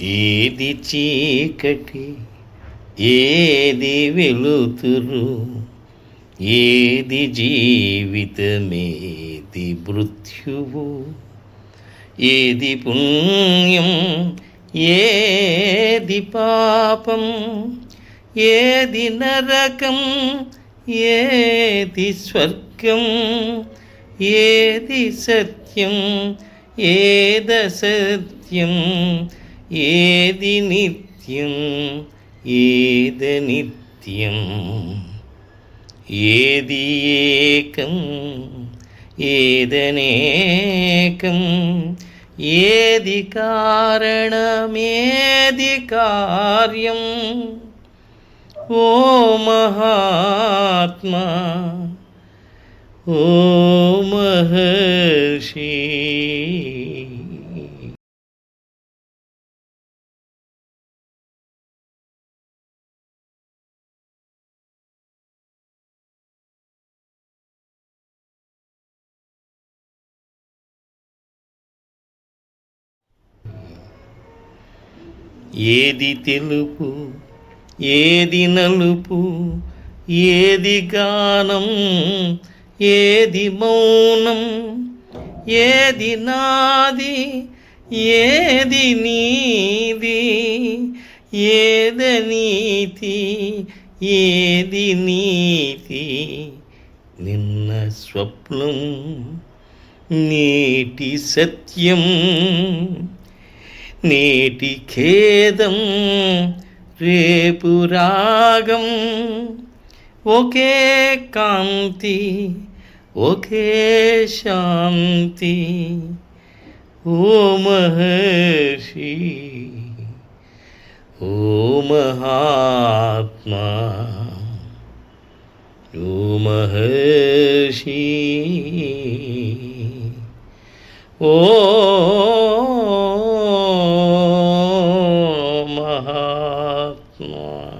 ఏది చీకటి ఏది వెలుతురు ఏది జీవితమేది మృత్యువు ఏది పుణ్యం ఏది పాపం ఏది నరకం ఏది స్వర్గం ఏది సత్యం ఏద సత్యం ఏది నిత్యం ఏది నిత్యం? ఏది ఏకం ఏదనేకం ఏది కారణమేది కార్యం? ఓ మహాత్మా ఓ మహర్షి ఏది తెలుపు ఏది నలుపు ఏది గానం ఏది మౌనం ఏది నాది ఏది నీది ఏద నీతి ఏది నీతి. నిన్న స్వప్నం నేటి సత్యం. నేటి ఖేదం రేపు రాగం ఒకే కాంతి ఒకే శాంతి ఓ మహర్షి ఓ మహాత్మా ఓ మహర్షి ఓ の